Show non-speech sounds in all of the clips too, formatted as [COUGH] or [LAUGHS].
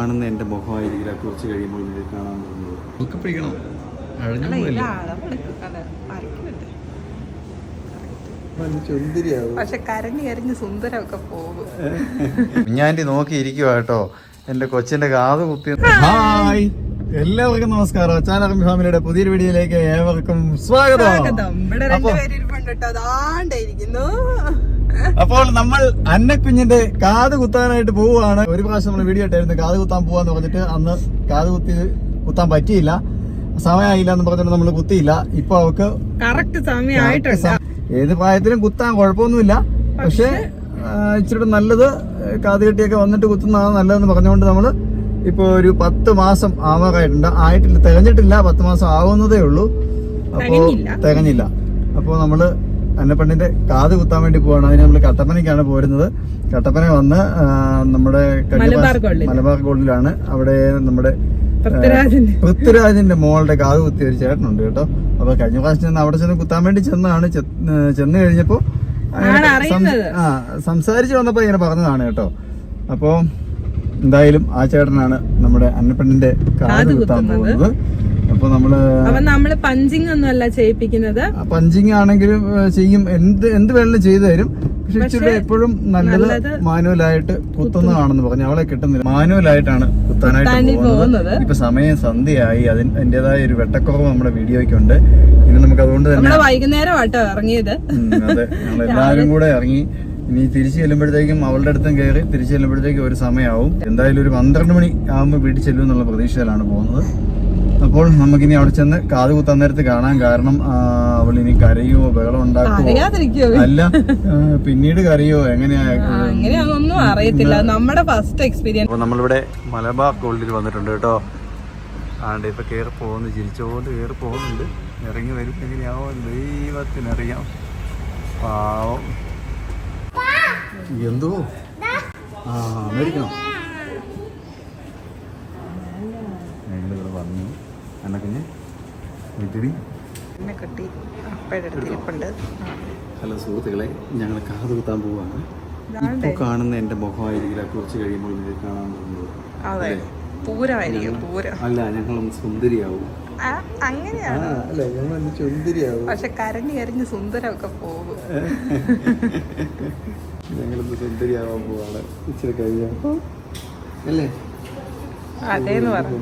കാണുന്ന എന്റെ മുഖമായിരിക്കില്ല കുറച്ച് കഴിയുമ്പോൾ നിങ്ങൾക്ക് കാണാൻ പോകുന്നത് ഒക്കെ പിടിക്കണം. പക്ഷെ കരഞ്ഞു കരഞ്ഞ് സുന്ദരമൊക്കെ പോകും. കേട്ടോ. എന്റെ കൊച്ചിന്റെ കാത് കുത്തി ഹായ്. എല്ലാവർക്കും നമസ്കാരം. അച്ചാനറമ്പി ഫാമിലിയുടെ പുതിയൊരു വീഡിയോയിലേക്ക് ഏവർക്കും സ്വാഗതം. സ്വാഗതം. ഇവിടെ അപ്പൊ രണ്ടുപേര് ഇരിപ്പുണ്ട് കേട്ടോ. അതാണ്ട് ഇരിക്കുന്നു. അപ്പോൾ നമ്മൾ അന്നക്കുഞ്ഞിന്റെ കാത് കുത്താനായിട്ട് പോവുകയാണ്. ഒരു പ്രാവശ്യം നമ്മൾ വീഡിയോ ഇട്ടായിരുന്നു കാത് കുത്താൻ പോവാന്ന് പറഞ്ഞിട്ട് അന്ന് കാത് കുത്തി കുത്താൻ പറ്റിയില്ല. സമയമായില്ല എന്ന് പറഞ്ഞിട്ട് നമ്മൾ കുത്തിയില്ല. ഇപ്പൊ അവക്ക് കറക്റ്റ് സമയമായിട്ടുണ്ട്. ഏത് പ്രായത്തിലും കുത്താൻ കുഴപ്പമൊന്നുമില്ല. പക്ഷെ ഇച്ചിരി നല്ലത് കാത് കെട്ടിയൊക്കെ വന്നിട്ട് കുത്തുന്നതാണ് നല്ലതെന്ന് പറഞ്ഞുകൊണ്ട് നമ്മൾ ഇപ്പൊ ഒരു പത്ത് മാസം ആവാറായിട്ടുണ്ട്. ആയിട്ടില്ല തികഞ്ഞിട്ടില്ല. പത്ത് മാസം ആവുന്നതേ ഉള്ളൂ. അപ്പോ തികഞ്ഞില്ല. തികഞ്ഞില്ല. അപ്പോ നമ്മൾ അന്നപ്പെണ്ണിന്റെ കാത് കുത്താൻ വേണ്ടി പോവാണ്. അതിന് നമ്മൾ കട്ടപ്പനയ്ക്കാണ് പോരുന്നത്. കട്ടപ്പന വന്ന് നമ്മുടെ മലബാർ ഗോൾഡിലാണ്. അവിടെ നമ്മുടെ പൃഥ്വിരാജിന്റെ. മോളുടെ കാത് കുത്തിയ ഒരു ചേട്ടനുണ്ട് കേട്ടോ. അപ്പൊ കഴിഞ്ഞ പ്രാവശ്യം ചെന്ന് അവിടെ ചെന്ന് കുത്താൻ വേണ്ടി ചെന്നാണ്. ചെന്ന് കഴിഞ്ഞപ്പോ. ആ സംസാരിച്ച് വന്നപ്പോ ഇങ്ങനെ പറഞ്ഞതാണ് കേട്ടോ. അപ്പോ എന്തായാലും ആ ചേട്ടനാണ് നമ്മുടെ അന്നപ്പെണ്ണിന്റെ കാത് കാത് കുത്താൻ. പോകുന്നത്. അപ്പൊ നമ്മൾ അപ്പൊ നമ്മൾ പഞ്ചിങ് ഒന്നും അല്ല ചെയ്യിപ്പിക്കുന്നത്. പഞ്ചിങ് ആണെങ്കിലും ചെയ്യും. എന്ത് എന്ത് വേണമെങ്കിലും ചെയ്തു തരും. പക്ഷെ ഇച്ചിരി എപ്പോഴും നല്ലത് മാനുവലായിട്ട് കുത്തുന്നതാണെന്ന് പറഞ്ഞു. അവളെ കിട്ടുന്നില്ല. മാനുവലായിട്ടാണ് കുത്താനായിട്ട് പോകുന്നത്. ഇപ്പൊ സമയം സന്ധ്യയായി. അതിന് അതിന്റെതായ ഒരു വെട്ടക്കുറവ് നമ്മുടെ വീഡിയോയ്ക്കുണ്ട്. ഇനി നമുക്ക് അതുകൊണ്ട് തന്നെ വൈകുന്നേരം ആട്ടോ ഇറങ്ങിയത്. അതെ. എല്ലാവരും കൂടെ ഇറങ്ങി. ഇനി തിരിച്ചു ചെല്ലുമ്പോഴത്തേക്കും അവളുടെ അടുത്തും കയറി തിരിച്ചു ചെല്ലുമ്പോഴത്തേക്കും ഒരു സമയമാവും. എന്തായാലും ഒരു പന്ത്രണ്ട് മണി ആകുമ്പോൾ വീട്ടിൽ ചെല്ലും എന്നുള്ള പ്രതീക്ഷയിലാണ് പോകുന്നത്. അപ്പോൾ നമുക്കിനി അവിടെ ചെന്ന് കാത് കുത്താൻ നേരത്ത് കാണാൻ കാരണം അവൾ ഇനി കരയോ ബഹളം ഉണ്ടാക്കുമോ അറിയാതിരിക്കോ അല്ല പിന്നീട് കരയോ എങ്ങനെയാ? അങ്ങനെയാണെന്നൊന്നും അറിയത്തില്ല. നമ്മുടെ ഫസ്റ്റ് എക്സ്പീരിയൻസ് അപ്പോൾ നമ്മളിവിടെ മലബാർ ഗോൾഡിൽ വന്നിട്ടുണ്ട് കേട്ടോ. ആണ്ട് ഇപ്പൊ കയറി പോകുന്നു ചിരിച്ചുകൊണ്ട് കേറി പോകുന്നുണ്ട്. ഇറങ്ങി വരും. എങ്ങനെയാവോ? ദൈവത്തിനറിയാം. പാവം. എന്തോ? ആ മേടിക്കണം ഞങ്ങളിവിടെ വന്നു വീട്ടിടി എന്നെ കിട്ടി ഹലോ സുഹൃത്തുക്കളെ ഞങ്ങൾ കാത് കുത്താൻ പോവാണ്. ഇപ്പോൾ കാണുന്ന എന്റെ മുഖമായിരിക്കില്ല. കുറച്ച് കഴിയുമ്പോൾ നിങ്ങൾ കാണാൻ പോകുന്നത് അതെ. പൂരമായിരിക്കും പൂരം. അല്ല ഞങ്ങളൊന്ന് സുന്ദരിയാവും. അങ്ങനെയാണ്. അല്ല ഞങ്ങളൊന്ന് സുന്ദരിയാവും. പക്ഷെ കരഞ്ഞു കരഞ്ഞ് സുന്ദരമൊക്കെ പോകും. ഞങ്ങളൊന്ന് സുന്ദരിയാവാൻ പോവാണ്. ഇച്ചിരി കഴിയാം. അല്ലേ? അതേന്ന് പറഞ്ഞു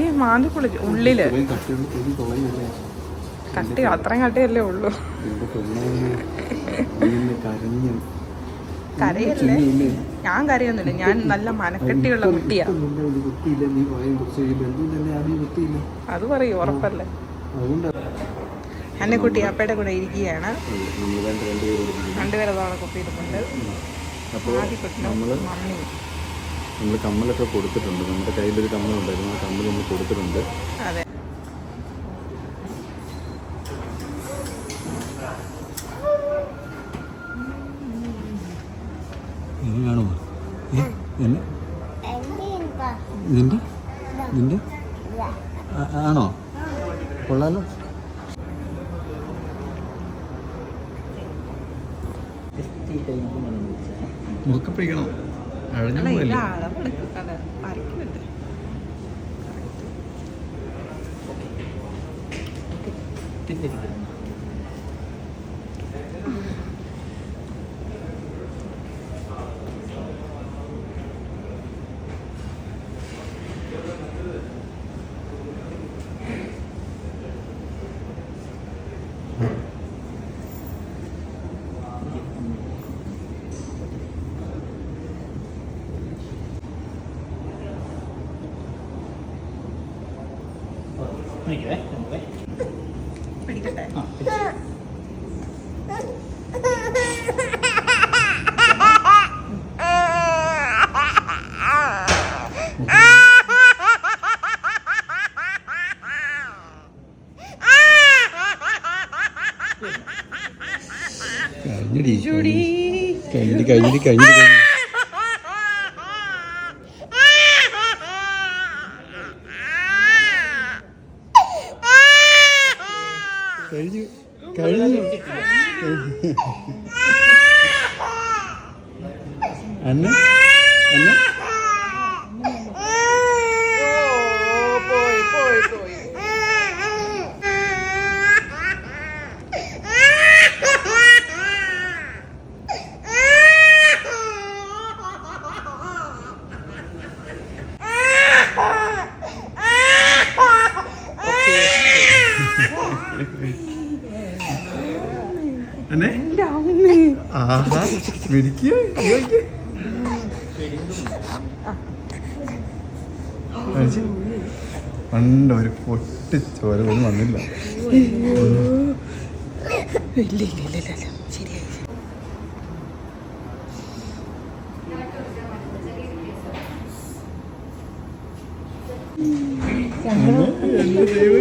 ഈ മാന്തി കുളിച്ചു ഉള്ളിൽ. കട്ടി അത്രയും കട്ടിയല്ലേ ഉള്ളൂ. കരയല്ലേ? ഞാൻ കരയൊന്നുമില്ല. ഞാൻ നല്ല മനക്കെട്ടിയുള്ള കുട്ടിയാ. അത് പറയും ഉറപ്പല്ലേ? എന്നെ കുട്ടി അപ്പയുടെ കൂടെ ഇരിക്കുകയാണ്. രണ്ടുപേരും തവണ കുത്തിയിരിപ്പുണ്ട്. അപ്പോൾ നമ്മൾ നമ്മൾ കമ്മലൊക്കെ കൊടുത്തിട്ടുണ്ട്. നമ്മുടെ കയ്യിലൊരു കമ്മലുണ്ടായിരുന്നു ആ കമ്മൽ നമ്മൾ കൊടുത്തിട്ടുണ്ട്. അതെ. ഇത് കാണുമോ? ഏ? എന്നെ നിന്റെ നിന്റെ ആ- ആണോ? കൊള്ളാലോ. മുറുക്കെ പിടിക്കണം. അഴഞ്ഞു അളവെടുക്കും അല്ല വരയ്ക്കുന്നുണ്ട് പിടിക്കട്ടെ കഴിഞ്ഞടി. കഴിഞ്ഞു കഴിഞ്ഞു. അന്നെ അന്നെ പോയി പോയി പോയി അന്നെ ആഹാ മിടിക്കുക പണ്ട് ഒരു പൊട്ടിച്ചോര ചോര പോലും വന്നില്ല. ഇല്ല ഇല്ല ഇല്ല ഇല്ല ശരിയായി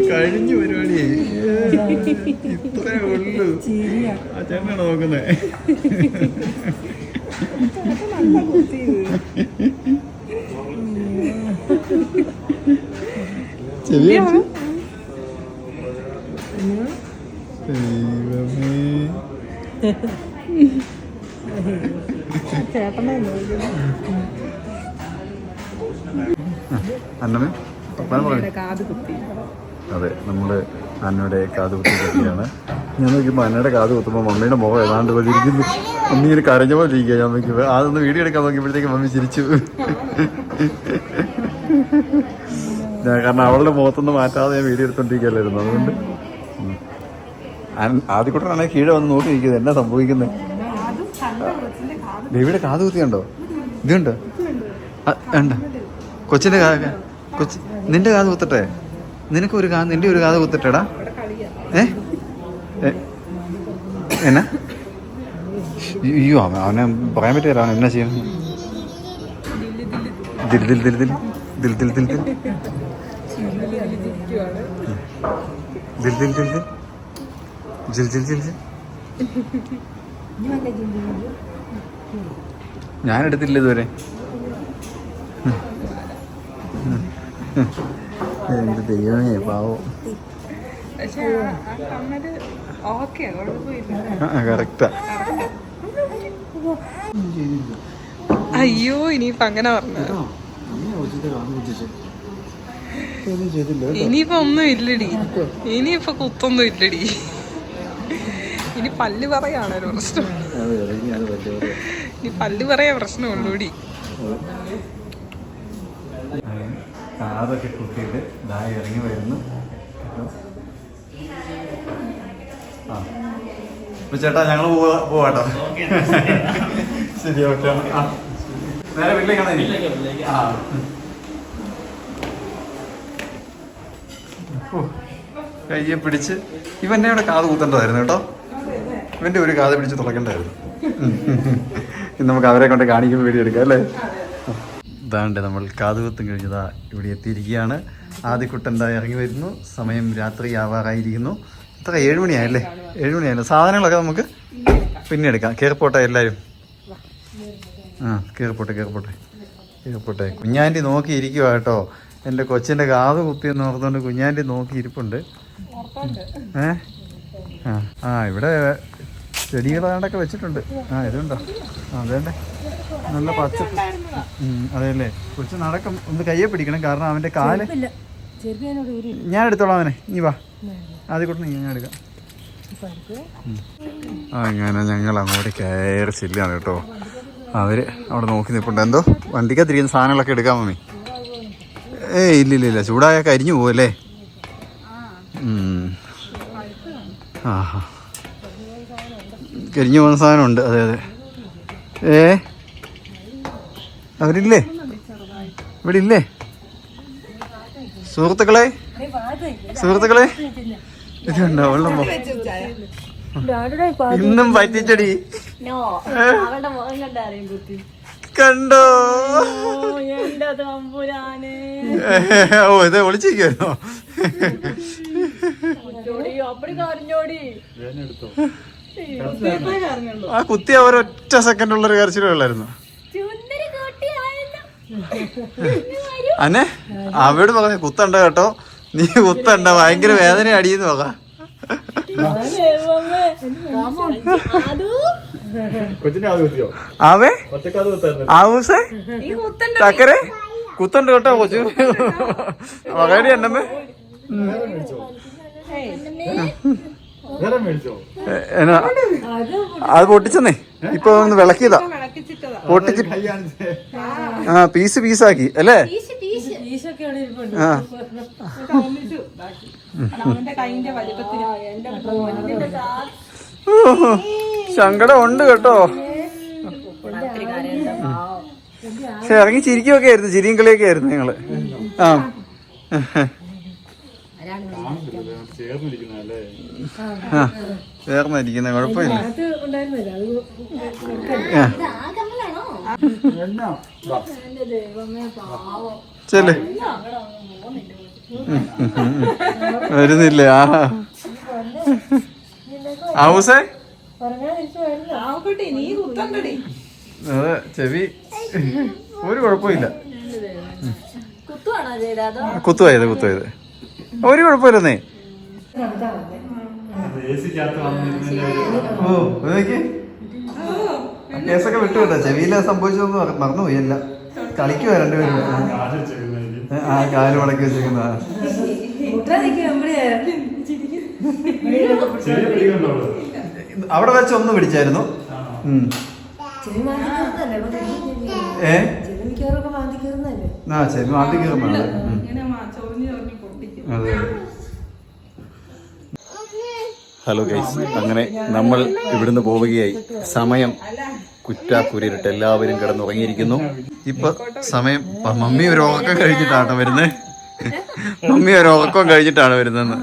കഴിഞ്ഞു പരിപാടി ഇത്രേ ഉള്ളൂ. ആ ചേട്ടനാണ് നോക്കുന്നേ? ചെവി. ദൈവമേ. അന്നമേ കാത് കുത്തി. അതെ നമ്മൾ അന്നയുടെ കാത് കുത്തിയാണ് ഞാൻ നോക്കിയപ്പോൾ അന്നയുടെ കാത് കുത്തുമ്പോൾ മമ്മിയുടെ മുഖം ഏതാണ്ട് പോലെ ഇരിക്കുന്നു. മമ്മി ഇങ്ങനെ കരഞ്ഞ പോലെ ഇരിക്കുക. ഞാൻ നോക്കിയപ്പോൾ അതൊന്ന് വീഡിയോ എടുക്കാൻ നോക്കിയപ്പോഴത്തേക്ക് മമ്മി ചിരിച്ചു. ഞാൻ കാരണം അവളുടെ മുഖത്തൊന്നും മാറ്റാതെ ഞാൻ വീഡിയോ എടുത്തോണ്ടിരിക്കുകയല്ലായിരുന്നു. അതുകൊണ്ട് ആദ്യക്കുട്ടനാണെങ്കിൽ കീഴെ വന്ന് നോക്കി നിൽക്കുന്നത് എന്നാ സംഭവിക്കുന്നത് ദേവിയുടെ കാത് കുത്തിയുണ്ടോ? ഇതുണ്ടോ? ഉണ്ട് കൊച്ചിന്റെ കാ കൊച്ചി നിന്റെ കാത് കുത്തട്ടെ? നിനക്ക് ഒരു കാ നിന്റെ ഒരു കാത് കുത്തിട്ടടാ. ഏ? എന്നാ? അയ്യോ അവൻ അവനെ പറയാൻ പറ്റില്ല അവൻ എന്നാ ചെയ്യണം ദിൽ ഞാൻ എടുത്തില്ല ഇതുവരെ. എന്ത് ദൈവമേ പാവം. അയ്യോ ഇനിയിപ്പ അങ്ങനെ പറഞ്ഞു. ഇനിയിപ്പ ഒന്നും ഇല്ലടി. ഇനിയിപ്പൊ കുത്തൊന്നും ഇല്ലടി. ഇനി പല്ല് പറയാണല്ലോ പ്രശ്നം. ഇനി പല്ല് പറയാ. പ്രശ്നമുള്ളൂടി. കാതൊക്കെ കുത്തിയിട്ട് ദായ ഇറങ്ങി വരുന്നു. ആ. അപ്പൊ ചേട്ടാ ഞങ്ങൾ പോവാ പോവാട്ടോ. ശരി ഓക്കെ. ആ. നേരെ വീട്ടിലേക്കാണ് കയ്യെ പിടിച്ച്. ഇവന്റെ അവിടെ കാത് കൂത്തേണ്ടതായിരുന്നു കേട്ടോ. ഇവന്റെ ഒരു കാത് പിടിച്ച് തുളക്കണ്ടായിരുന്നു നമുക്ക് അവരെ കൊണ്ട് കാണിക്കുമ്പോൾ വീഡിയോ എടുക്കാം അല്ലേ? ഇതാണ്ട് നമ്മൾ കാതുകുത്തും കഴിഞ്ഞതാ ഇവിടെ എത്തിയിരിക്കുകയാണ്. ആദ്യക്കുട്ടൻ എന്താ ഇറങ്ങി വരുന്നു. സമയം രാത്രി ആവാറായിരിക്കുന്നു. ഇത്ര ഏഴുമണിയായല്ലേ ഏഴുമണിയായല്ലോ ഏഴ് മണിയായല്ലോ. സാധനങ്ങളൊക്കെ നമുക്ക് പിന്നെ എടുക്കാം. കയറിപ്പോട്ടെ എല്ലാവരും? ആ കയറിപ്പോട്ടെ കയറിപ്പോട്ടെ. കയറിപ്പോട്ടെ. കുഞ്ഞാന്റെ നോക്കിയിരിക്കുക കേട്ടോ. എന്റെ കൊച്ചിന്റെ കാത് കുത്തിയെന്ന് ഓർത്തുകൊണ്ട് കുഞ്ഞാന്റെ നോക്കിയിരിപ്പുണ്ട് ഏ? ആ ഇവിടെ ചെടികൾ ഏതാണ്ടൊക്കെ വെച്ചിട്ടുണ്ട്. ആ ഇതുണ്ടോ? ആ അതേണ്ടേ. നല്ല പച്ച ഉം, അതെയല്ലേ കൊച്ചു നടക്കും ഒന്ന് കയ്യെ പിടിക്കണം. കാരണം അവന്റെ കാൽ ഞാൻ എടുത്തോളാം അവനെ. നീ വാ. ആദ്യ കൂട്ടി ഞാൻ എടുക്കാം. ആ അങ്ങനെ ഞങ്ങൾ അങ്ങോട്ട് കയറി ചെല്ലുകയാണ് കേട്ടോ. അവർ അവിടെ നോക്കി നിൽപ്പുണ്ട് എന്തോ? വണ്ടിക്കകത്തിരിക്കുന്ന സാധനങ്ങളൊക്കെ എടുക്കാൻ മമ്മി. ഏ ഇല്ല ഇല്ല ഇല്ല. ചൂടായ കരിഞ്ഞു പോവല്ലേ? ആ ആഹാ. കരിഞ്ഞു പോകുന്ന സാധനമുണ്ട്. അതെ അതെ. ഏ? അവരില്ലേ? ഇവിടെ ഇല്ലേ സുഹൃത്തുക്കളെ? സുഹൃത്തുക്കളെ ഇതുണ്ടോ വെള്ളം ഇന്നും പറ്റിച്ചടി. കണ്ടോ ഓ എന്റെ തമ്പുരാനെ. ഓ ഇത് ഒളിച്ചിരിക്കുവായിരുന്നോ? ആ കുത്തി ഒരൊറ്റ സെക്കൻഡ് ഉള്ള ഒരു കരച്ചിലേ ഉള്ളായിരുന്നു അന്നെ അവയോട് പറഞ്ഞു കുത്തണ്ട കേട്ടോ. നീ കുത്തണ്ട. ഭയങ്കര വേദന അടിയെന്ന് നോക്കാം ആവേ? ആവൂസേ? ഈ കുത്തണ്ട. ചക്കരെ? കുത്തണ്ട് കേട്ടോ കൊച്ചു. മകടി മേടിച്ചോ എന്നാ അത് പൊട്ടിച്ചെന്നേ. ഇപ്പൊ ഒന്ന് വിളക്കിയതാ. പൊട്ടിച്ച് ആ പീസ് പീസാക്കി അല്ലേ? ആ. സങ്കടം ഉണ്ട് കേട്ടോ. പക്ഷെ ഇറങ്ങി ചിരിക്കുകയൊക്കെ ആയിരുന്നു ചിരിയും കളിയൊക്കെ ആയിരുന്നു ഞങ്ങൾ. ആ. ആ കുഴപ്പമില്ല. ചെല്ല്. [LAUGHS] വരുന്നില്ല? ആ. ആവൂസേ? അതെ ചെവി. ഒരു കുഴപ്പമില്ല. കുത്തുവായത് കുത്തുവായത് ഒരു കുഴപ്പമില്ലെന്നേ. ഓ. ആ കേസൊക്കെ വിട്ടു കേട്ടോ. ചെവിയില സംഭവിച്ചതൊന്നും മറ- മറന്നുപോയി എല്ലാം കളിക്കുവാ രണ്ടുപേരും. ആ കാൽ മുടക്കി വെച്ചേക്കുന്ന ചെറിയ പിടിയുണ്ടോ അവൾ? അവിടെ? വെച്ച് ഒന്ന് പിടിച്ചായിരുന്നു. ഏ? ആ ചെവി മാറ്റി കയറുന്നതാണ് അതെ. ഹലോ ഗൈസ് അങ്ങനെ നമ്മൾ ഇവിടുന്ന് പോവുകയായി. സമയം കുറ്റാക്കുരിട്ട് എല്ലാവരും കിടന്നുറങ്ങിയിരിക്കുന്നു. ഇപ്പൊ സമയം മമ്മി ഒരു ഉറക്കം കഴിഞ്ഞിട്ടാണ് വരുന്നത്. മമ്മി ഒരു ഉറക്കം കഴിഞ്ഞിട്ടാണ് വരുന്നത്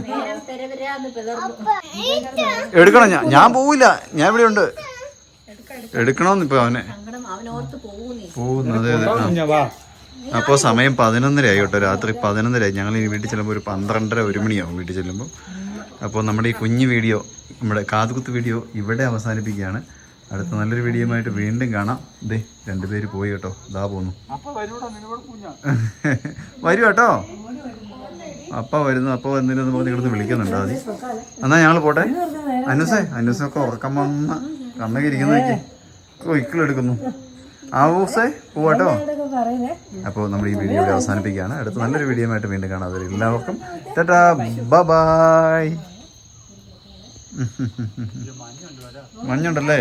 എടുക്കണം? ഞാൻ ഞാൻ പോവില്ല. ഞാൻ ഇവിടെ ഉണ്ട്. എടുക്കണമെന്ന് ഇപ്പൊ അവനെ. പോകുന്നത് അപ്പൊ അതെ. സമയം പതിനൊന്നര ആയി കേട്ടോ. രാത്രി പതിനൊന്നര ആയി ഞങ്ങൾ വീട്ടിൽ ചെല്ലുമ്പോൾ ഒരു പന്ത്രണ്ടര ഒരു മണിയാവും വീട്ടിൽ ചെല്ലുമ്പോൾ അപ്പോൾ നമ്മുടെ ഈ കുഞ്ഞു വീഡിയോ നമ്മുടെ കാതുകുത്ത് വീഡിയോ ഇവിടെ അവസാനിപ്പിക്കുകയാണ്. അടുത്ത നല്ലൊരു വീഡിയോയുമായിട്ട് വീണ്ടും കാണാം. ദേ രണ്ടുപേര് പോയി കേട്ടോ. ഇതാ പോന്നു. വരൂ കേട്ടോ. അപ്പ വരുന്നു. അപ്പ വന്നില്ലെന്ന് പറഞ്ഞ് ഇവിടുന്ന് വിളിക്കുന്നുണ്ടോ അതി എന്നാ ഞങ്ങൾ പോട്ടെ. അനുസേ അനുസൊക്കെ ഉറക്കം വന്ന കണ്ണൊക്കെ ഇരിക്കുന്നതൊക്കെ ആ ഊസേ പോവാട്ടോ. അപ്പോൾ നമ്മൾ ഈ വീഡിയോ ഇവിടെ അവസാനിപ്പിക്കുകയാണ്. അടുത്ത നല്ലൊരു വീഡിയോ ആയിട്ട് വീണ്ടും കാണാതെ എല്ലാവർക്കും ടാറ്റാ ബൈ മഞ്ഞുണ്ടല്ലേ?